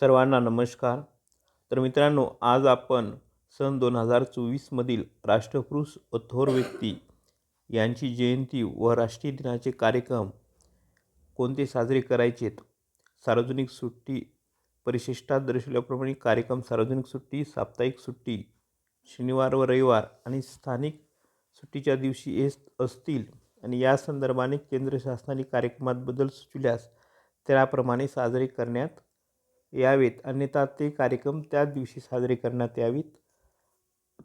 सर्वांना नमस्कार. तर मित्रांनो आज आपण सन दोन हजार चोवीसमधील राष्ट्रपुरुष व थोर व्यक्ती यांची जयंती व राष्ट्रीय दिनाचे कार्यक्रम कोणते साजरे करायचेत सार्वजनिक सुट्टी परिशिष्टात दर्शवल्याप्रमाणे कार्यक्रम सार्वजनिक सुट्टी साप्ताहिक सुट्टी शनिवार व रविवार आणि स्थानिक सुट्टीच्या दिवशी येत असतील आणि या संदर्भाने केंद्र शासनाने कार्यक्रमात बदल सुचविल्यास त्याप्रमाणे साजरे करण्यात यावेत. अन्यथा ते कार्यक्रम त्याच दिवशी साजरे करण्यात यावेत.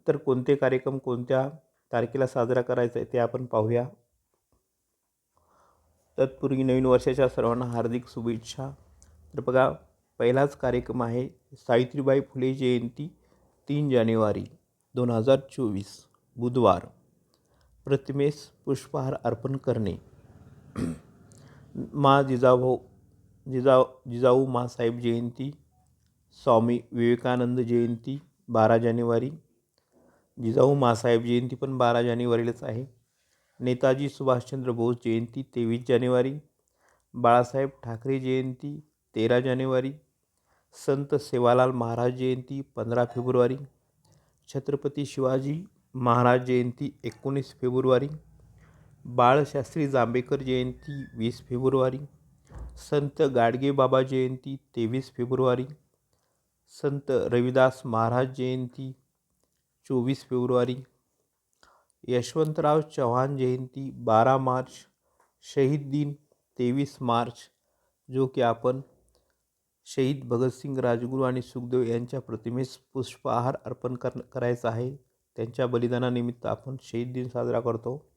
तर कोणते कार्यक्रम कोणत्या तारखेला साजरा करायचा आहे ते आपण पाहूया. तत्पूर्वी नवीन वर्षाच्या सर्वांना हार्दिक शुभेच्छा. तर बघा पहिलाच कार्यक्रम आहे सावित्रीबाई फुले जयंती तीन जानेवारी दोन हजार चोवीस बुधवार. प्रतिमेस पुष्पहार अर्पण करणे. मा जिजाभाऊ जिजाऊ जिजाऊ महासाहेब जयंती स्वामी विवेकानंद जयंती बारा जानेवारी. जिजाऊ महासाहेब जयंती पण बारा जानेवारीलाच आहे. नेताजी सुभाषचंद्र बोस जयंती तेवीस जानेवारी. बाळासाहेब ठाकरे जयंती तेरा जानेवारी. संत सेवालाल महाराज जयंती पंधरा फेब्रुवारी. छत्रपती शिवाजी महाराज जयंती एकोणीस फेब्रुवारी. बाळशास्त्री जांभेकर जयंती वीस फेब्रुवारी. संत गाडगेबाबा जयंती तेवीस फेब्रुवारी संत रविदास महाराज जयंती चोवीस फेब्रुवारी यशवंतराव चव्हाण जयंती बारा मार्च शहीद दिन तेवीस मार्च जो की आपण शहीद भगतसिंग राजगुरू आणि सुखदेव यांच्या प्रतिमेस पुष्पहार अर्पण कर करायचा आहे. त्यांच्या बलिदानानिमित्त आपण शहीद दिन साजरा करतो.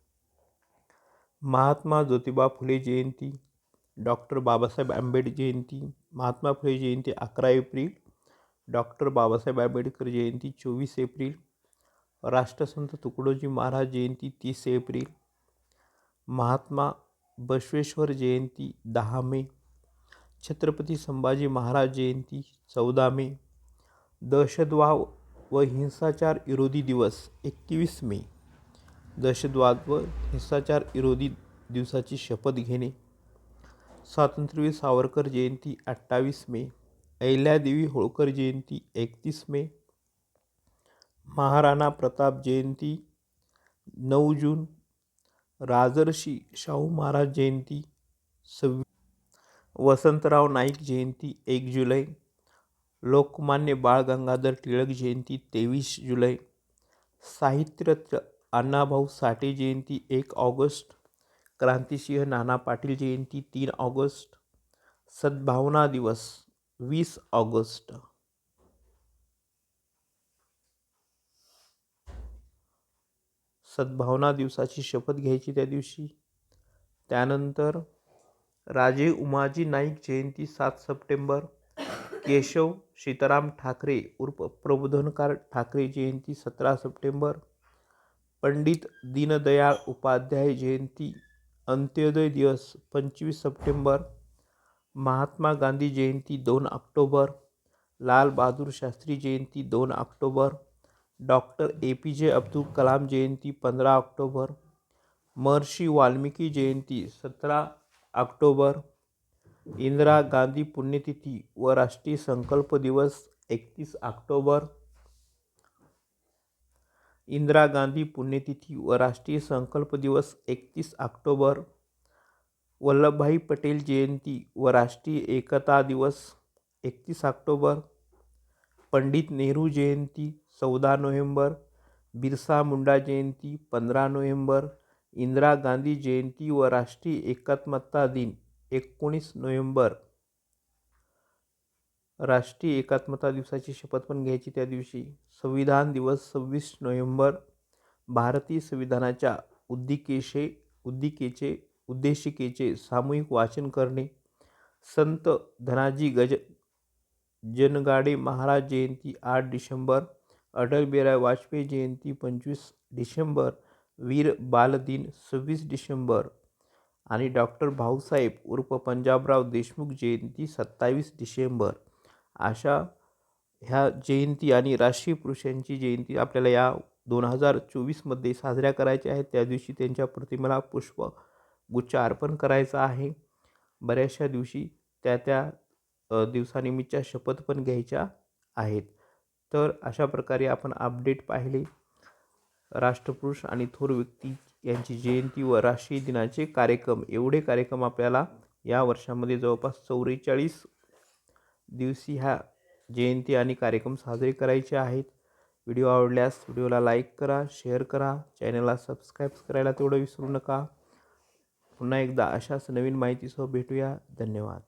महात्मा ज्योतिबा फुले जयंती डॉक्टर बाबासाहेब आंबेडकर जयंती महात्मा फुले जयंती अकरा एप्रिल डॉक्टर बाबासाहेब आंबेडकर जयंती चोवीस एप्रिल राष्ट्रसंत तुकडोजी महाराज जयंती तीस एप्रिल महात्मा बसवेश्वर जयंती दहा मे छत्रपती संभाजी महाराज जयंती चौदा मे दहशतवाद व हिंसाचार विरोधी दिवस एकवीस मे दहशतवाद व हिंसाचार विरोधी दिवसाची शपथ घेणे स्वातंत्र्यवीर सावरकर जयंती अठ्ठावीस मे अहिल्यादेवी होळकर जयंती एकतीस मे महाराणा प्रताप जयंती नऊ जून राजर्षी शाहू महाराज जयंती सव्वीस वसंतराव नाईक जयंती एक जुलै लोकमान्य बाळ गंगाधर टिळक जयंती तेवीस जुलै साहित्यरत्न अण्णाभाऊ साठे जयंती एक ऑगस्ट क्रांतिसिंह नाना पाटील जयंती तीन ऑगस्ट सद्भावना दिवस वीस ऑगस्ट. सद्भावना दिवसाची शपथ घ्यायची त्या दिवशी. त्यानंतर राजे उमाजी नाईक जयंती सात सप्टेंबर केशव सीताराम ठाकरे उर्फ प्रबोधनकार ठाकरे जयंती सतरा सप्टेंबर पंडित दीनदयाळ उपाध्याय जयंती अंत्योदय दिवस पंचवीस सप्टेंबर महात्मा गांधी जयंती दोन ऑक्टोबर लाल बहादूर शास्त्री जयंती दोन ऑक्टोबर डॉक्टर ए पी जे अब्दुल कलाम जयंती पंधरा ऑक्टोबर महर्षी वाल्मिकी जयंती सतरा ऑक्टोबर इंदिरा गांधी पुण्यतिथी व राष्ट्रीय संकल्प दिवस एकतीस ऑक्टोबर इंदिरा गांधी पुण्यतिथी व राष्ट्रीय संकल्प दिवस एकतीस ऑक्टोबर, वल्लभभाई पटेल जयंती व राष्ट्रीय एकता दिवस एकतीस ऑक्टोबर, पंडित नेहरू जयंती चौदा नोव्हेंबर, बिरसा मुंडा जयंती पंधरा नोव्हेंबर, इंदिरा गांधी जयंती व राष्ट्रीय एकात्मता दिन एकोणीस नोव्हेंबर. राष्ट्रीय एकात्मता दिवसाची शपथ पण घ्यायची त्या दिवशी. संविधान दिवस सव्वीस नोव्हेंबर भारतीय संविधानाच्या उद्दिकेशे उद्दिकेचे उद्देशिकेचे सामूहिक वाचन करणे. संत धनाजी गज जनगाडे महाराज जयंती आठ डिसेंबर अटल बिहारी वाजपेयी जयंती पंचवीस डिसेंबर वीर बालदिन सव्वीस डिसेंबर आणि डॉक्टर भाऊसाहेब उर्फ पंजाबराव देशमुख जयंती सत्तावीस डिसेंबर. अशा ह्या जयंती आणि राष्ट्रीय पुरुषांची जयंती आपल्याला या दोन हजार चोवीसमध्ये साजऱ्या करायच्या आहेत त्या दिवशी त्यांच्या प्रतिमेला पुष्प गुच्छ अर्पण करायचा आहे. बऱ्याचशा दिवशी त्या त्या दिवसानिमित्तच्या शपथ पण घ्यायच्या आहेत. तर अशा प्रकारे आपण अपडेट पाहिले. राष्ट्रपुरुष आणि थोर व्यक्ती यांची जयंती व राष्ट्रीय दिनाचे कार्यक्रम. एवढे कार्यक्रम आपल्याला या वर्षामध्ये जवळपास चौवेचाळीस दिवशी ह्या जयंती आणि कार्यक्रम साजरे करायचे आहेत. व्हिडिओ आवडल्यास व्हिडिओला लाईक करा शेअर करा चॅनलला सबस्क्राईब करायला तेवढं विसरू नका. पुन्हा एकदा अशाच नवीन माहितीसह भेटूया. धन्यवाद.